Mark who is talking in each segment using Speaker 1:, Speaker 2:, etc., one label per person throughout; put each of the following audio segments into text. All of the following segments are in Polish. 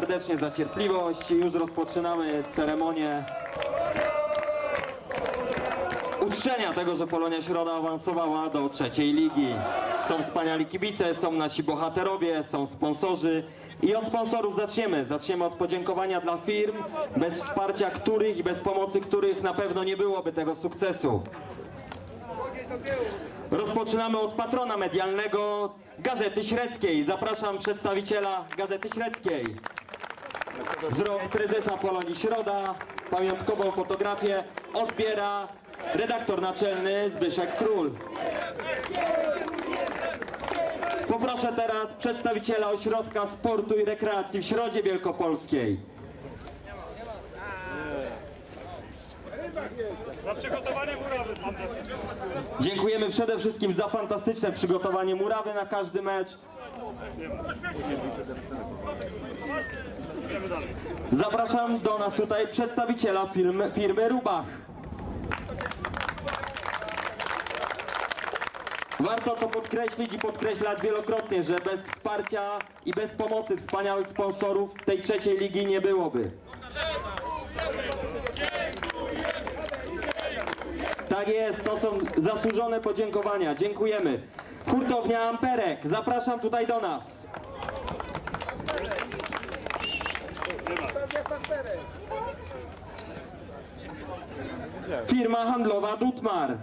Speaker 1: Serdecznie za cierpliwość. Już rozpoczynamy ceremonię uczczenia tego, że Polonia Środa awansowała do trzeciej ligi. Są wspaniali kibice, są nasi bohaterowie, są sponsorzy i od sponsorów zaczniemy. Zaczniemy od podziękowania dla firm, bez wsparcia których i bez pomocy których na pewno nie byłoby tego sukcesu. Rozpoczynamy od patrona medialnego Gazety Średzkiej. Zapraszam przedstawiciela Gazety Średzkiej. Z rąk prezesa Polonii Środa pamiątkową fotografię odbiera redaktor naczelny Zbyszek Król. Poproszę teraz przedstawiciela Ośrodka Sportu i Rekreacji w Środzie Wielkopolskiej. Dziękujemy przede wszystkim za fantastyczne przygotowanie murawy na każdy mecz. Zapraszam do nas tutaj przedstawiciela firmy, firmy Rubach. Warto to podkreślić i podkreślać wielokrotnie, że bez wsparcia i bez pomocy wspaniałych sponsorów tej trzeciej ligi nie byłoby. Tak jest, to są zasłużone podziękowania. Dziękujemy. Hurtownia Amperek, zapraszam tutaj do nas. Firma handlowa Dutmar.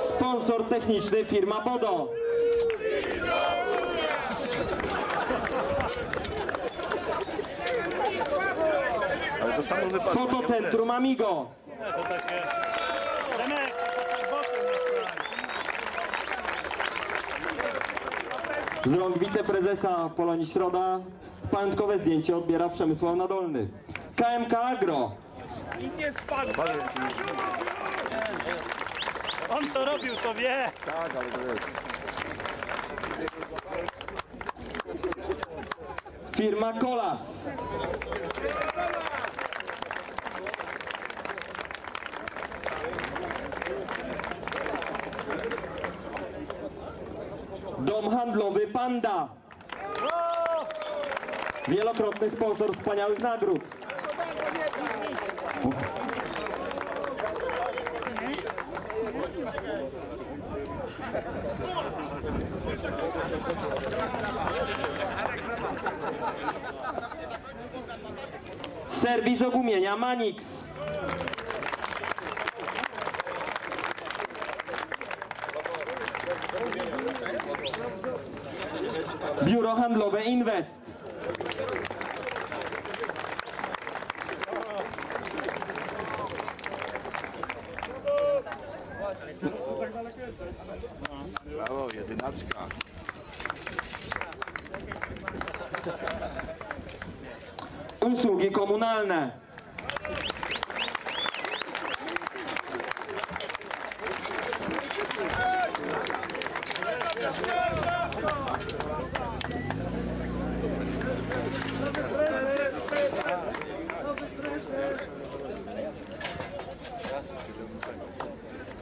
Speaker 1: Sponsor techniczny firma Bodo.
Speaker 2: Samo wypadło.
Speaker 1: Fotocentrum Amigo.
Speaker 3: To takie...
Speaker 1: Z rąk wiceprezesa Polonii Środa pamiątkowe zdjęcie odbiera Przemysław Nadolny. KMK Agro.
Speaker 3: I nie spadł. On to robił, to wie.
Speaker 2: Tak, ale to jest.
Speaker 1: Firma Kolas. Handlowy Panda. Wielokrotny sponsor wspaniałych nagród. Serwis ogumienia Manix. Biuro handlowe Invest.
Speaker 2: Brawo, jedynaczka.
Speaker 1: Usługi komunalne.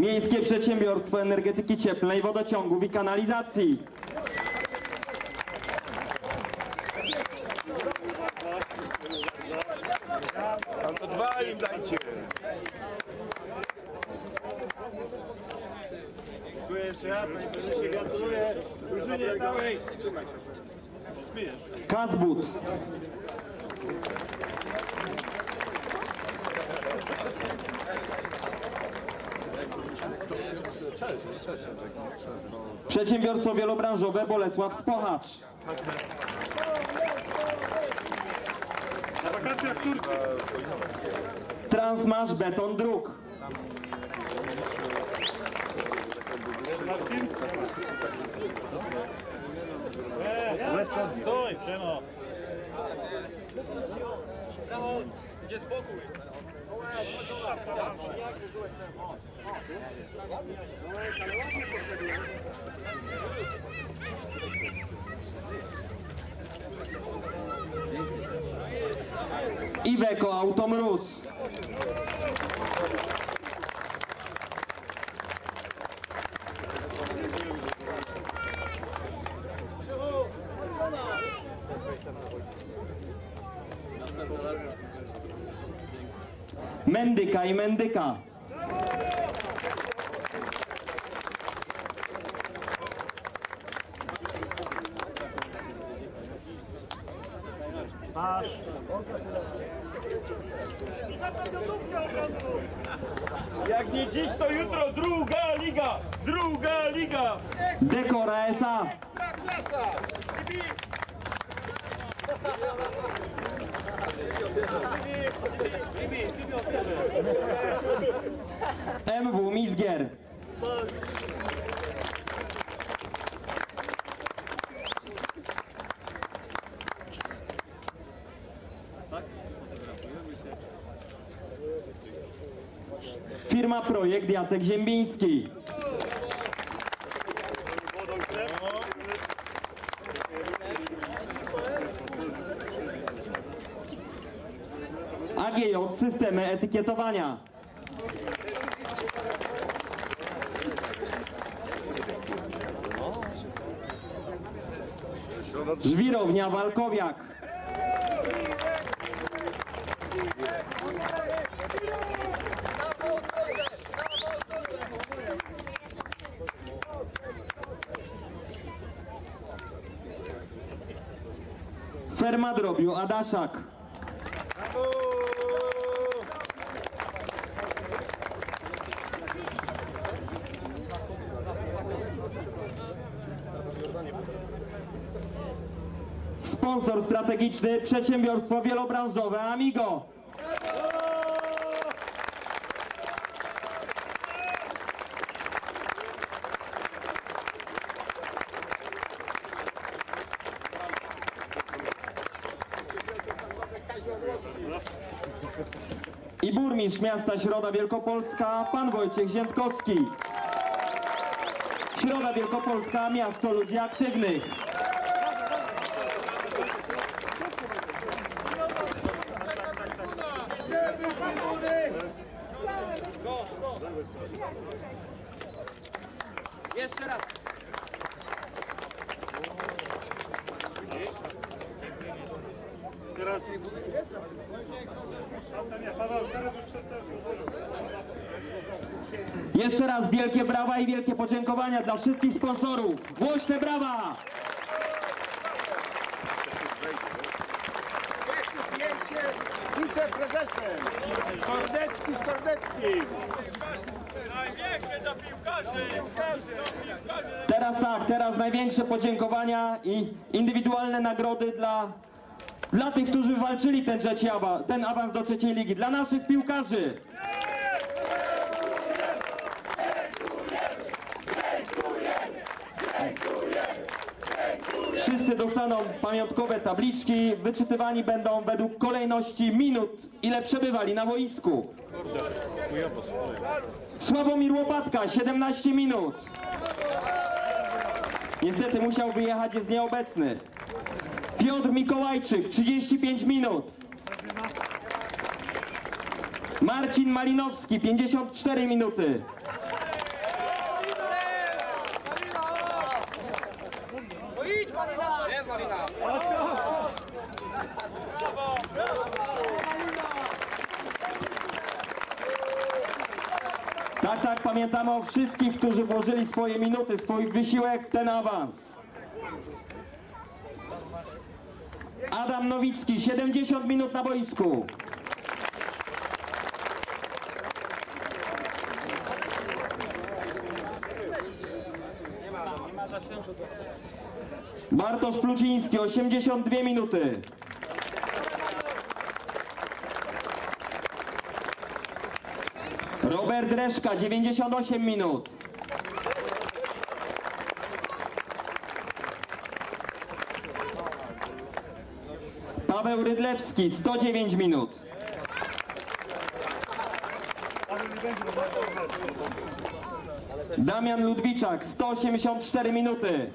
Speaker 1: Miejskie Przedsiębiorstwo Energetyki Cieplnej, Wodociągów i Kanalizacji.
Speaker 2: Tam to dwa im dajcie.
Speaker 3: Dziękuję jeszcze raz, panie prezesie, gratuluję drużynie całej.
Speaker 1: Kazbut. Przedsiębiorstwo wielobranżowe Bolesław Spochacz. Transmasz Beton?
Speaker 3: Nie, stój, Przemo. Gdzie spokój?
Speaker 1: Iveco Automrus. Mendyka i Mendyka.
Speaker 3: Masz.
Speaker 4: Jak nie dziś, to jutro druga liga! Druga liga!
Speaker 1: Dekora SA. MW Mizgier. Firma Projekt Jacek Ziembiński. AGJ Systemy Etykietowania. Żwirownia Walkowiak. Ferma drobiu Adaszak. Sponsor strategiczny przedsiębiorstwo wielobranżowe Amigo. I burmistrz miasta Środa Wielkopolska, pan Wojciech Ziętkowski. Środa Wielkopolska, miasto ludzi aktywnych.
Speaker 4: Jeszcze raz!
Speaker 3: Teraz... A to nie, Paweł, teraz już przed
Speaker 1: Jeszcze raz wielkie brawa i wielkie podziękowania dla wszystkich sponsorów. Głośne brawa!
Speaker 3: Z wiceprezesem. Skordecki, Skordecki.
Speaker 4: Największe dla piłkarzy!
Speaker 1: Teraz tak, teraz największe podziękowania i indywidualne nagrody dla, dla tych, którzy walczyli ten, trzeci awa, ten awans do trzeciej ligi, dla naszych piłkarzy. Wszyscy dostaną pamiątkowe tabliczki, wyczytywani będą według kolejności minut, ile przebywali na boisku. Sławomir Łopatka, 17 minut. Niestety musiał wyjechać, jest nieobecny. Piotr Mikołajczyk, 35 minut. Marcin Malinowski, 54 minuty. Tak, tak, pamiętamy o wszystkich, którzy włożyli swoje minuty, swój wysiłek w ten awans. Adam Nowicki, 70 minut na boisku. Bartosz Pluciński, 82 minuty. Robert Reszka, 98 minut. Paweł Rydlewski, 109 minut. Damian Ludwiczak, 184 minuty.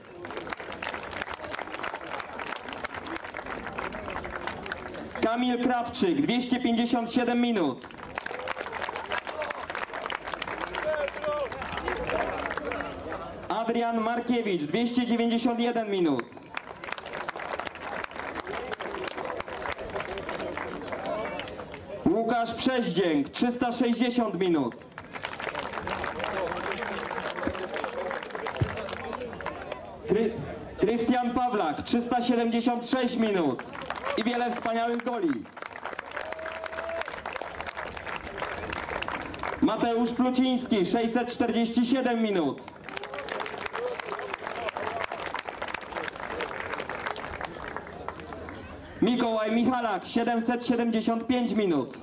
Speaker 1: Kamil Krawczyk 257 minut. Adrian Markiewicz 291 minut. Łukasz Przeździęk 360 minut. Kry- Krystian Pawlak 376 minut i wiele wspaniałych goli. Mateusz Pluciński 647 minut. Mikołaj Michalak 775 minut.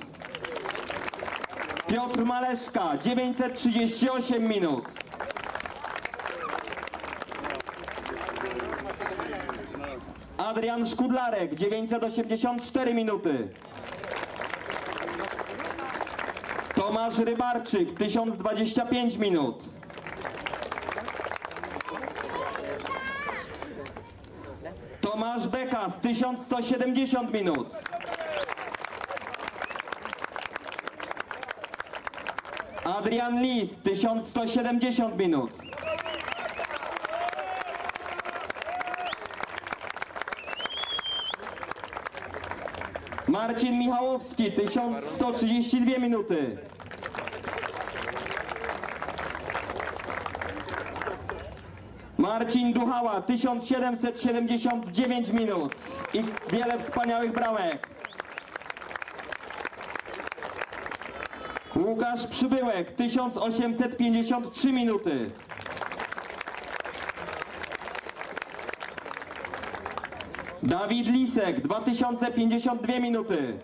Speaker 1: Piotr Maleszka 938 minut. Adrian Szkudlarek 984 minuty. Tomasz Rybarczyk 1025 minut. Tomasz Bekas 1170 minut. Adrian Lis 1170 minut. Marcin Michałowski 1132 minuty. Marcin Duchała 1779 minut i wiele wspaniałych bramek. Łukasz Przybyłek 1853 minuty. Dawid Lisek 2052 minuty.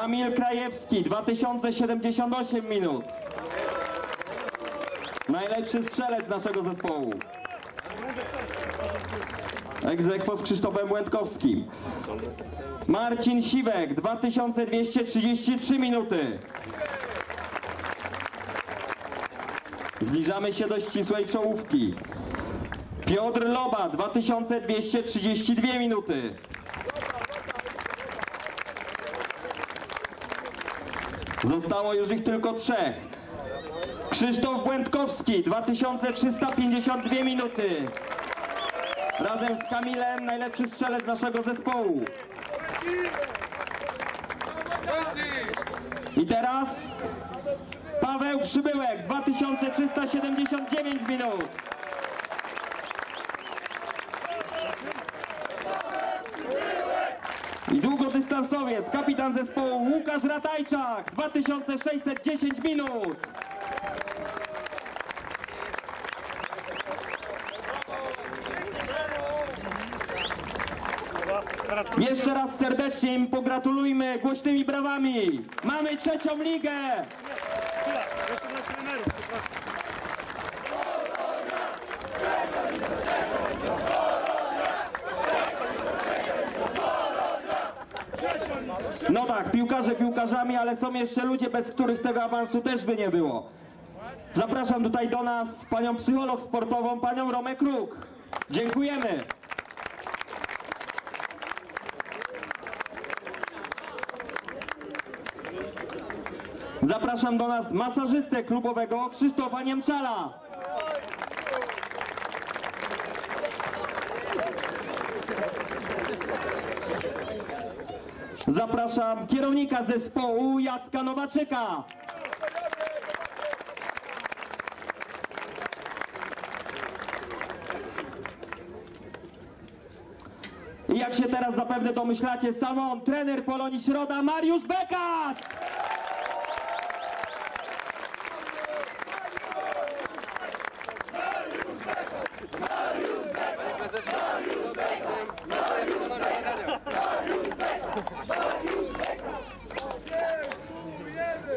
Speaker 1: Kamil Krajewski 2078 minut. Najlepszy strzelec naszego zespołu. Egzekwo z Krzysztofem Błędkowskim. Marcin Siwek 2233 minuty. Zbliżamy się do ścisłej czołówki. Piotr Loba 2232 minuty. Zostało już ich tylko trzech. Krzysztof Błędkowski 2352 minuty. Razem z Kamilem najlepszy strzelec naszego zespołu. I teraz Paweł Przybyłek 2379 minut. Długodystansowiec, kapitan zespołu Łukasz Ratajczak 2610 minut. Jeszcze raz serdecznie im pogratulujmy głośnymi brawami. Mamy trzecią ligę.
Speaker 3: chwila, jeszcze dla trenerów, przepraszam.
Speaker 1: No tak, piłkarze piłkarzami, ale są jeszcze ludzie, bez których tego awansu też by nie było. Zapraszam tutaj do nas panią psycholog sportową, panią Romę Kruk. Dziękujemy. Zapraszam do nas masażystę klubowego Krzysztofa Niemczala. Zapraszam kierownika zespołu Jacka Nowaczyka. I jak się teraz zapewne domyślacie, sam trener Polonii Środa Mariusz Bekas!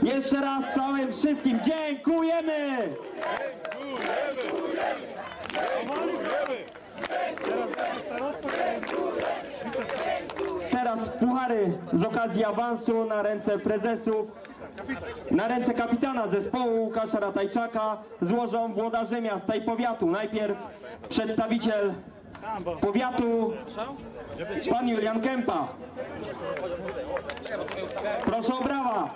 Speaker 1: Jeszcze raz całym wszystkim dziękujemy! Z okazji awansu na ręce prezesów Na ręce kapitana zespołu Łukasza Ratajczaka złożą włodarze miasta i powiatu. Najpierw przedstawiciel powiatu, pan Julian Kępa. Proszę o brawa.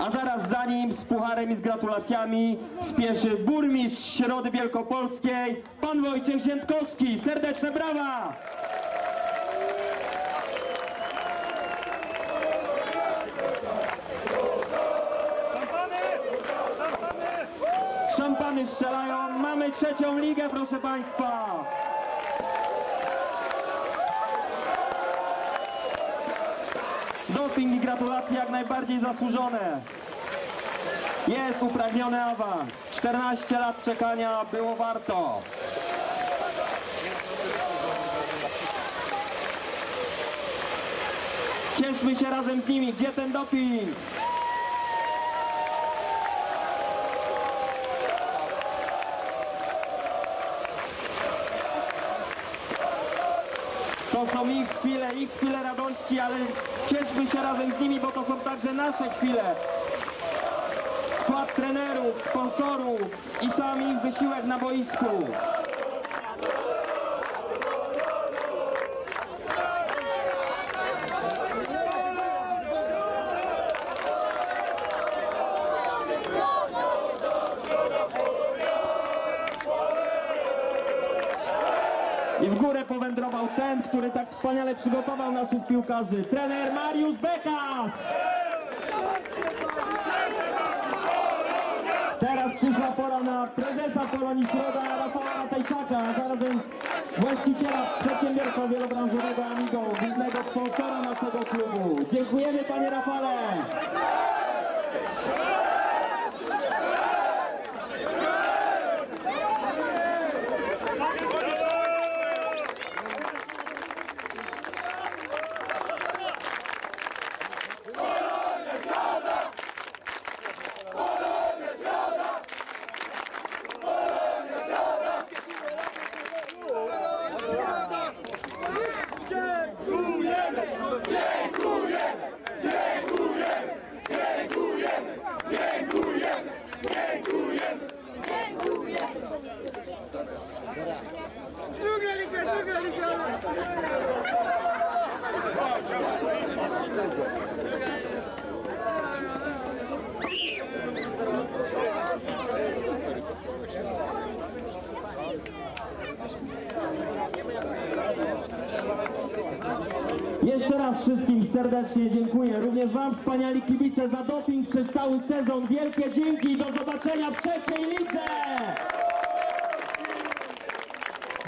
Speaker 1: A zaraz za nim z pucharem i z gratulacjami spieszy burmistrz Środy Wielkopolskiej, pan Wojciech Ziętkowski. Serdeczne brawa! Szampany strzelają. Mamy trzecią ligę, proszę państwa. Doping i gratulacje jak najbardziej zasłużone. Jest uprawniony awans. 14 lat czekania było warto. Cieszmy się razem z nimi. Gdzie ten doping? Są ich chwile, ich chwile radości, ale cieszmy się razem z nimi, bo to są także nasze chwile. Wkład trenerów, sponsorów i sam ich wysiłek na boisku. I w górę powędrował ten, który tak wspaniale przygotował naszych piłkarzy. Trener Mariusz Bekas! Teraz przyszła pora na prezesa Polonii Środa Rafała Ratajczaka, a zarazem właściciela przedsiębiorstwa wielobranżowego Amigo, głównego sponsora naszego klubu. Dziękujemy panie Rafale! Jeszcze raz wszystkim serdecznie dziękuję. Również Wam wspaniali kibice za doping przez cały sezon. Wielkie dzięki. Do zobaczenia w trzeciej lidze.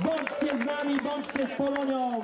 Speaker 1: Bądźcie z nami, bądźcie z Polonią.